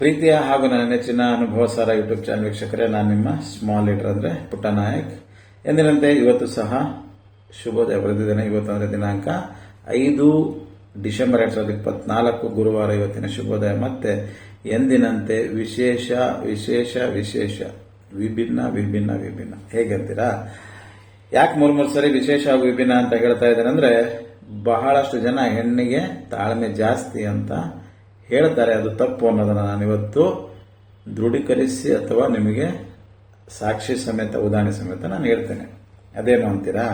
ಪ್ರೀತಿಯ ಹಾಗೂ ನನ್ನ ನೆಚ್ಚಿನ ಅನುಭವ ಸಾರ ಯೂಟ್ಯೂಬ್ ಚಾನಲ್ ವೀಕ್ಷಕರೇ, ನಾನು ನಿಮ್ಮ ಸ್ಮಾಲ್ ಲೀಡರ್ ಅಂದರೆ ಪುಟ್ಟ ನಾಯಕ್. ಎಂದಿನಂತೆ ಇವತ್ತು ಸಹ ಶುಭೋದಯ ಬರೆದಿದ್ದೇನೆ ಇವತ್ತು ಅಂದರೆ ದಿನಾಂಕ ಐದು ಡಿಸೆಂಬರ್ ಎರಡು ಸಾವಿರದ ಇಪ್ಪತ್ನಾಲ್ಕು ಗುರುವಾರ ಇವತ್ತಿನ ಶುಭೋದಯ. ಮತ್ತೆ ಎಂದಿನಂತೆ ವಿಶೇಷ ವಿಶೇಷ ವಿಶೇಷ, ವಿಭಿನ್ನ ವಿಭಿನ್ನ ವಿಭಿನ್ನ. ಹೇಗೆ ಅಂತೀರಾ? ಯಾಕೆ ಮೂರು ಮೂರು ಸರಿ ವಿಶೇಷ ವಿಭಿನ್ನ ಅಂತ ಹೇಳ್ತಾ ಇದ್ದಾರೆ ಅಂದರೆ ಬಹಳಷ್ಟು ಜನ ಹೆಣ್ಣಿಗೆ ತಾಳ್ಮೆ ಜಾಸ್ತಿ ಅಂತ ಹೇಳ್ತಾರೆ, ಅದು ತಪ್ಪು ಅನ್ನೋದನ್ನ ನಾನು ಇವತ್ತು ದೃಢೀಕರಿಸಿ ಅಥವಾ ನಿಮಗೆ ಸಾಕ್ಷಿ ಸಮೇತ, ಉದಾಹರಣೆ ಸಮೇತ ನಾನು ಹೇಳ್ತೇನೆ. ಅದೇನು ಅಂತೀರಾ?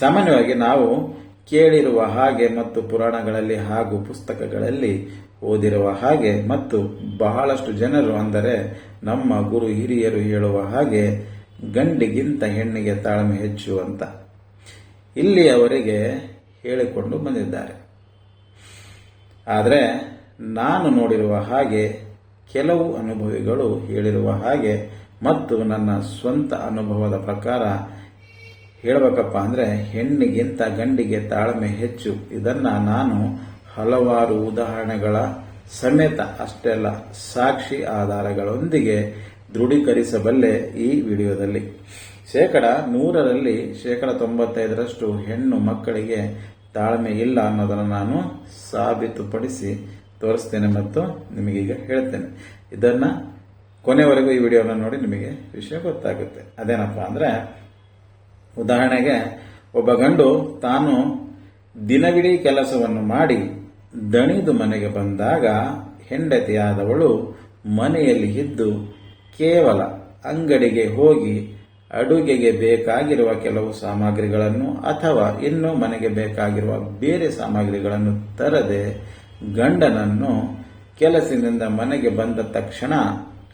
ಸಾಮಾನ್ಯವಾಗಿ ನಾವು ಕೇಳಿರುವ ಹಾಗೆ ಮತ್ತು ಪುರಾಣಗಳಲ್ಲಿ ಹಾಗೂ ಪುಸ್ತಕಗಳಲ್ಲಿ ಓದಿರುವ ಹಾಗೆ ಮತ್ತು ಬಹಳಷ್ಟು ಜನರು ಅಂದರೆ ನಮ್ಮ ಗುರು ಹಿರಿಯರು ಹೇಳುವ ಹಾಗೆ ಗಂಡಿಗಿಂತ ಹೆಣ್ಣಿಗೆ ತಾಳ್ಮೆ ಹೆಚ್ಚು ಅಂತ ಇಲ್ಲಿ ಅವರಿಗೆ ಹೇಳಿಕೊಂಡು ಬಂದಿದ್ದಾರೆ. ಆದರೆ ನಾನು ನೋಡಿರುವ ಹಾಗೆ ಕೆಲವು ಅನುಭವಿಗಳು ಹೇಳಿರುವ ಹಾಗೆ ಮತ್ತು ನನ್ನ ಸ್ವಂತ ಅನುಭವದ ಪ್ರಕಾರ ಹೇಳಬೇಕಪ್ಪ ಅಂದರೆ ಹೆಣ್ಣಿಗಿಂತ ಗಂಡಿಗೆ ತಾಳ್ಮೆ ಹೆಚ್ಚು. ಇದನ್ನು ನಾನು ಹಲವಾರು ಉದಾಹರಣೆಗಳ ಸಮೇತ ಅಷ್ಟೆಲ್ಲ ಸಾಕ್ಷಿ ಆಧಾರಗಳೊಂದಿಗೆ ದೃಢೀಕರಿಸಬಲ್ಲೆ ಈ ವಿಡಿಯೋದಲ್ಲಿ. ಶೇಕಡ ನೂರರಲ್ಲಿ ಶೇಕಡ ತೊಂಬತ್ತೈದರಷ್ಟು ಹೆಣ್ಣು ಮಕ್ಕಳಿಗೆ ತಾಳ್ಮೆ ಇಲ್ಲ ಅನ್ನೋದನ್ನು ನಾನು ಸಾಬೀತುಪಡಿಸಿ ತೋರಿಸ್ತೇನೆ ಮತ್ತು ನಿಮಗೀಗ ಹೇಳ್ತೇನೆ. ಇದನ್ನ ಕೊನೆವರೆಗೂ ಈ ವಿಡಿಯೋನ ನೋಡಿ ನಿಮಗೆ ವಿಷಯ ಗೊತ್ತಾಗುತ್ತೆ. ಅದೇನಪ್ಪ ಅಂದ್ರೆ, ಉದಾಹರಣೆಗೆ, ಒಬ್ಬ ಗಂಡು ತಾನು ದಿನವಿಡೀ ಕೆಲಸವನ್ನು ಮಾಡಿ ದಣಿದು ಮನೆಗೆ ಬಂದಾಗ ಹೆಂಡತಿಯಾದವಳು ಮನೆಯಲ್ಲಿ ಇದ್ದು ಕೇವಲ ಅಂಗಡಿಗೆ ಹೋಗಿ ಅಡುಗೆಗೆ ಬೇಕಾಗಿರುವ ಕೆಲವು ಸಾಮಗ್ರಿಗಳನ್ನು ಅಥವಾ ಇನ್ನೂ ಮನೆಗೆ ಬೇಕಾಗಿರುವ ಬೇರೆ ಸಾಮಗ್ರಿಗಳನ್ನು ತರದೆ ಗಂಡನನ್ನು ಕೆಲಸದಿಂದ ಮನೆಗೆ ಬಂದ ತಕ್ಷಣ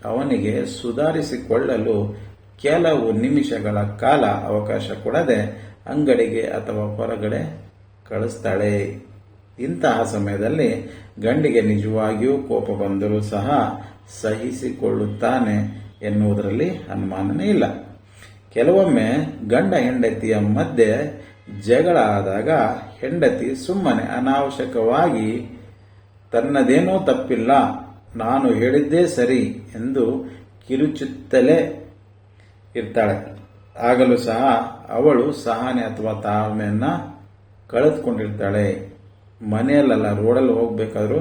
ಅವನಿಗೆ ಸುಧಾರಿಸಿಕೊಳ್ಳಲು ಕೆಲವು ನಿಮಿಷಗಳ ಕಾಲ ಅವಕಾಶ ಕೊಡದೆ ಅಂಗಡಿಗೆ ಅಥವಾ ಹೊರಗಡೆ ಕಳಿಸ್ತಾಳೆ. ಇಂತಹ ಸಮಯದಲ್ಲಿ ಗಂಡಿಗೆ ನಿಜವಾಗಿಯೂ ಕೋಪ ಬಂದರೂ ಸಹ ಸಹಿಸಿಕೊಳ್ಳುತ್ತಾನೆ ಎನ್ನುವುದರಲ್ಲಿ ಅನುಮಾನನೇ ಇಲ್ಲ. ಕೆಲವೊಮ್ಮೆ ಗಂಡ ಹೆಂಡತಿಯ ಮಧ್ಯೆ ಜಗಳ ಆದಾಗ ಹೆಂಡತಿ ಸುಮ್ಮನೆ ಅನಾವಶ್ಯಕವಾಗಿ ತನ್ನದೇನೂ ತಪ್ಪಿಲ್ಲ, ನಾನು ಹೇಳಿದ್ದೇ ಸರಿ ಎಂದು ಕಿರುಚುತ್ತಲೇ ಇರ್ತಾಳೆ. ಆಗಲೂ ಸಹ ಅವಳು ಸಹನೆ ಅಥವಾ ತಾಳ್ಮೆಯನ್ನ ಕಳೆದುಕೊಂಡಿರ್ತಾಳೆ. ಮನೆಯಲ್ಲೆಲ್ಲ ರೋಡಲ್ಲಿ ಹೋಗಬೇಕಾದ್ರೂ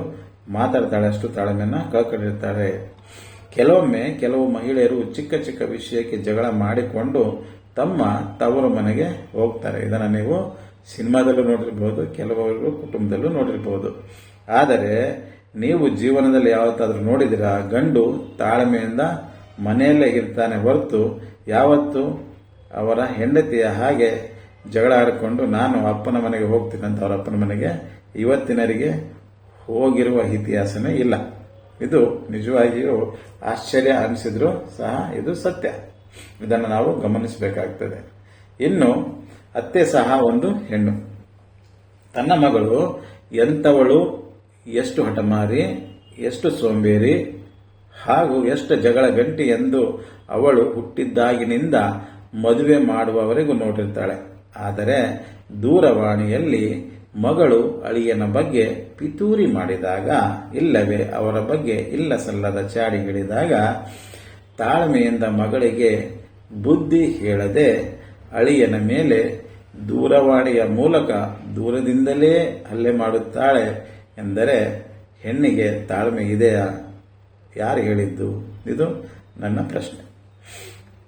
ಮಾತಾಡ್ತಾಳೆ ಅಷ್ಟು ತಾಳ್ಮೆಯನ್ನ ಕಳ್ಕೊಂಡಿರ್ತಾಳೆ. ಕೆಲವೊಮ್ಮೆ ಕೆಲವು ಮಹಿಳೆಯರು ಚಿಕ್ಕ ಚಿಕ್ಕ ವಿಷಯಕ್ಕೆ ಜಗಳ ಮಾಡಿಕೊಂಡು ತಮ್ಮ ತವರು ಮನೆಗೆ ಹೋಗ್ತಾರೆ. ಇದನ್ನು ನೀವು ಸಿನಿಮಾದಲ್ಲೂ ನೋಡಿರ್ಬೋದು ಕೆಲವರು ಕುಟುಂಬದಲ್ಲೂ ನೋಡಿರ್ಬೋದು. ಆದರೆ ನೀವು ಜೀವನದಲ್ಲಿ ಯಾವತ್ತಾದರೂ ನೋಡಿದಿರಾ ಗಂಡು ತಾಳ್ಮೆಯಿಂದ ಮನೆಯಲ್ಲೇ ಇರ್ತಾನೆ ಹೊರತು ಯಾವತ್ತು ಅವರ ಹೆಂಡತಿಯ ಹಾಗೆ ಜಗಳ ಆಡಿಕೊಂಡು ನಾನು ಅಪ್ಪನ ಮನೆಗೆ ಹೋಗ್ತೀನಿ ಅಂತ ಅವರ ಅಪ್ಪನ ಮನೆಗೆ ಇವತ್ತಿನರಿಗೆ ಹೋಗಿರುವ ಇತಿಹಾಸನೇ ಇಲ್ಲ. ಇದು ನಿಜವಾಗಿಯೂ ಆಶ್ಚರ್ಯ ಅನಿಸಿದ್ರು ಸಹ ಇದು ಸತ್ಯ. ಇದನ್ನು ನಾವು ಗಮನಿಸಬೇಕಾಗ್ತದೆ. ಇನ್ನು ಅತ್ತೆ ಸಹ ಒಂದು ಹೆಣ್ಣು. ತನ್ನ ಮಗಳು ಎಂಥವಳು ಎಷ್ಟು ಹಠಮಾರಿ, ಎಷ್ಟು ಸೋಂಬೇರಿ ಹಾಗೂ ಎಷ್ಟು ಜಗಳ ಗಂಟಿ ಎಂದು ಅವಳು ಹುಟ್ಟಿದ್ದಾಗಿನಿಂದ ಮದುವೆ ಮಾಡುವವರೆಗೂ ನೋಡಿರ್ತಾಳೆ. ಆದರೆ ದೂರವಾಣಿಯಲ್ಲಿ ಮಗಳು ಅಳಿಯನ ಬಗ್ಗೆ ಪಿತೂರಿ ಮಾಡಿದಾಗ, ಇಲ್ಲವೇ ಅವರ ಬಗ್ಗೆ ಇಲ್ಲ ಸಲ್ಲದ ಚಾಡಿಗಿಳಿದಾಗ ತಾಳ್ಮೆಯಿಂದ ಮಗಳಿಗೆ ಬುದ್ಧಿ ಹೇಳದೆ ಅಳಿಯನ ಮೇಲೆ ದೂರವಾಣಿಯ ಮೂಲಕ ದೂರದಿಂದಲೇ ಹಲ್ಲೆ ಮಾಡುತ್ತಾಳೆ ಎಂದರೆ ಹೆಣ್ಣಿಗೆ ತಾಳ್ಮೆ ಇದೆಯಾ? ಯಾರು ಹೇಳಿದ್ದು? ಇದು ನನ್ನ ಪ್ರಶ್ನೆ.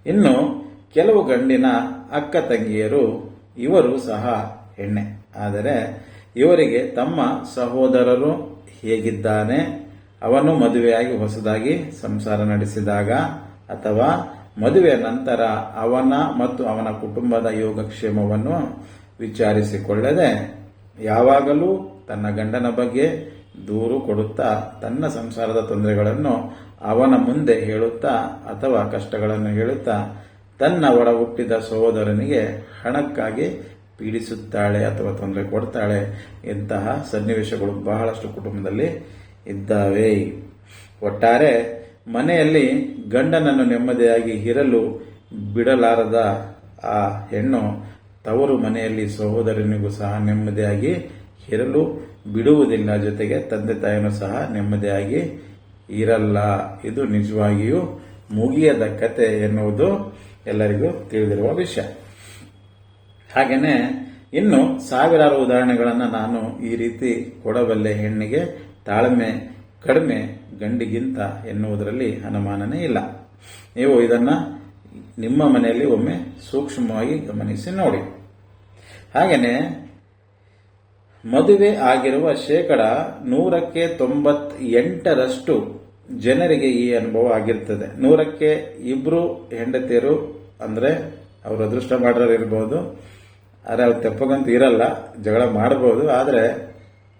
ಇನ್ನು ಕೆಲವು ಗಂಡಿನ ಅಕ್ಕ ತಂಗಿಯರು, ಇವರು ಸಹ ಹೆಣ್ಣೆ. ಆದರೆ ಇವರಿಗೆ ತಮ್ಮ ಸಹೋದರರು ಹೇಗಿದ್ದಾನೆ? ಅವನು ಮದುವೆಯಾಗಿ ಹೊಸದಾಗಿ ಸಂಸಾರ ನಡೆಸಿದಾಗ ಅಥವಾ ಮದುವೆಯ ನಂತರ ಅವನ ಮತ್ತು ಅವನ ಕುಟುಂಬದ ಯೋಗಕ್ಷೇಮವನ್ನು ವಿಚಾರಿಸಿಕೊಳ್ಳದೆ ಯಾವಾಗಲೂ ತನ್ನ ಗಂಡನ ಬಗ್ಗೆ ದೂರು ಕೊಡುತ್ತಾ ತನ್ನ ಸಂಸಾರದ ತೊಂದರೆಗಳನ್ನು ಅವನ ಮುಂದೆ ಹೇಳುತ್ತಾ ಅಥವಾ ಕಷ್ಟಗಳನ್ನು ಹೇಳುತ್ತಾ ತನ್ನ ಒಡ ಹುಟ್ಟಿದ ಸಹೋದರನಿಗೆ ಹಣಕ್ಕಾಗಿ ಪೀಡಿಸುತ್ತಾಳೆ ಅಥವಾ ತೊಂದರೆ ಕೊಡ್ತಾಳೆ ಇಂತಹ ಸನ್ನಿವೇಶಗಳು ಬಹಳಷ್ಟು ಕುಟುಂಬದಲ್ಲಿ ಇದ್ದಾವೆ. ಒಟ್ಟಾರೆ ಮನೆಯಲ್ಲಿ ಗಂಡನನ್ನು ನೆಮ್ಮದಿಯಾಗಿ ಇರಲು ಬಿಡಲಾರದ ಆ ಹೆಣ್ಣು ತವರು ಮನೆಯಲ್ಲಿ ಸಹೋದರನಿಗೂ ಸಹ ನೆಮ್ಮದಿಯಾಗಿ ಇರಲು ಬಿಡುವುದಿಲ್ಲ. ಜೊತೆಗೆ ತಂದೆ ತಾಯಿನೂ ಸಹ ನೆಮ್ಮದಿಯಾಗಿ ಇರಲ್ಲ. ಇದು ನಿಜವಾಗಿಯೂ ಮುಗಿಯದ ಕತೆ ಎನ್ನುವುದು ಎಲ್ಲರಿಗೂ ತಿಳಿದಿರುವ ವಿಷಯ. ಹಾಗೆಯೇ ಇನ್ನು ಸಾವಿರಾರು ಉದಾಹರಣೆಗಳನ್ನು ನಾನು ಈ ರೀತಿ ಕೊಡಬಲ್ಲೆ ಹೆಣ್ಣಿಗೆ ತಾಳ್ಮೆ, ಕಡಿಮೆ ಗಂಡಿಗಿಂತ ಎನ್ನುವುದರಲ್ಲಿ ಅನುಮಾನನೇ ಇಲ್ಲ. ನೀವು ಇದನ್ನ ನಿಮ್ಮ ಮನೆಯಲ್ಲಿ ಒಮ್ಮೆ ಸೂಕ್ಷ್ಮವಾಗಿ ಗಮನಿಸಿ ನೋಡಿ. ಹಾಗೇನೆ ಮದುವೆ ಆಗಿರುವ ಶೇಕಡ ನೂರಕ್ಕೆ ತೊಂಬತ್ತೆಂಟರಷ್ಟು ಜನರಿಗೆ ಈ ಅನುಭವ ಆಗಿರ್ತದೆ. ನೂರಕ್ಕೆ ಇಬ್ರು ಹೆಂಡತಿಯರು ಅಂದ್ರೆ ಅವರು ಅದೃಷ್ಟ ಇರ್ಬೋದು. ಆದರೆ ಅವ್ರು ತೆಪ್ಪಗಂತೂ ಇರಲ್ಲ, ಜಗಳ ಮಾಡಬಹುದು ಆದರೆ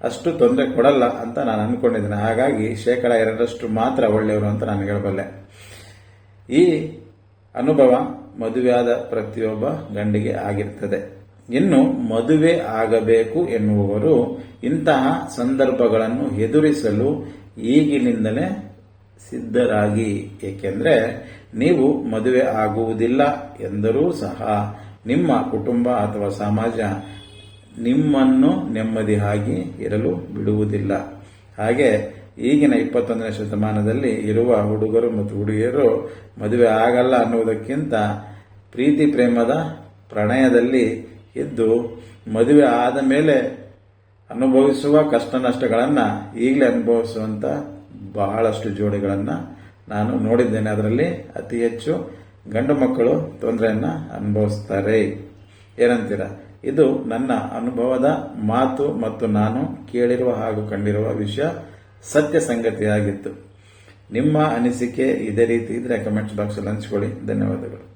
ಅಷ್ಟು ತೊಂದರೆ ಕೊಡಲ್ಲ ಅಂತ ನಾನು ಅಂದ್ಕೊಂಡಿದ್ದೀನಿ ಹಾಗಾಗಿ ಶೇಕಡ ಎರಡರಷ್ಟು ಮಾತ್ರ ಒಳ್ಳೆಯವರು ಅಂತ ನಾನು ಹೇಳಬಲ್ಲೆ. ಈ ಅನುಭವ ಮದುವೆಯಾದ ಪ್ರತಿಯೊಬ್ಬ ಗಂಡಿಗೆ ಆಗಿರ್ತದೆ. ಇನ್ನು ಮದುವೆ ಆಗಬೇಕು ಎನ್ನುವವರು ಇಂತಹ ಸಂದರ್ಭಗಳನ್ನು ಎದುರಿಸಲು ಈಗಿನಿಂದಲೇ ಸಿದ್ಧರಾಗಿ. ಏಕೆಂದರೆ ನೀವು ಮದುವೆ ಆಗುವುದಿಲ್ಲ ಎಂದರೂ ಸಹ ನಿಮ್ಮ ಕುಟುಂಬ ಅಥವಾ ಸಮಾಜ ನಿಮ್ಮನ್ನು ನೆಮ್ಮದಿಯಾಗಿ ಇರಲು ಬಿಡುವುದಿಲ್ಲ. ಹಾಗೆ ಈಗಿನ ಇಪ್ಪತ್ತೊಂದನೇ ಶತಮಾನದಲ್ಲಿ ಇರುವ ಹುಡುಗರು ಮತ್ತು ಹುಡುಗಿಯರು ಮದುವೆ ಆಗಲ್ಲ ಅನ್ನುವುದಕ್ಕಿಂತ ಪ್ರೀತಿ ಪ್ರೇಮದ ಪ್ರಣಯದಲ್ಲಿ ಇದ್ದು ಮದುವೆ ಆದ ಮೇಲೆ ಅನುಭವಿಸುವ ಕಷ್ಟ ನಷ್ಟಗಳನ್ನು ಈಗಲೇ ಅನುಭವಿಸುವಂತ ಬಹಳಷ್ಟು ಜೋಡಿಗಳನ್ನು ನಾನು ನೋಡಿದ್ದೇನೆ. ಅದರಲ್ಲಿ ಅತಿ ಹೆಚ್ಚು ಗಂಡು ಮಕ್ಕಳು ತೊಂದರೆಯನ್ನು ಅನುಭವಿಸ್ತಾರೆ. ಏನಂತೀರ? ಇದು ನನ್ನ ಅನುಭವದ ಮಾತು ಮತ್ತು ನಾನು ಕೇಳಿರುವ ಹಾಗೂ ಕಂಡಿರುವ ವಿಷಯ ಸತ್ಯ ಸಂಗತಿಯಾಗಿತ್ತು. ನಿಮ್ಮ ಅನಿಸಿಕೆ ಇದೇ ರೀತಿ ಇದ್ರೆ ಕಮೆಂಟ್ಸ್ ಬಾಕ್ಸಲ್ಲಿ ಹಂಚ್ಕೊಳ್ಳಿ. ಧನ್ಯವಾದಗಳು.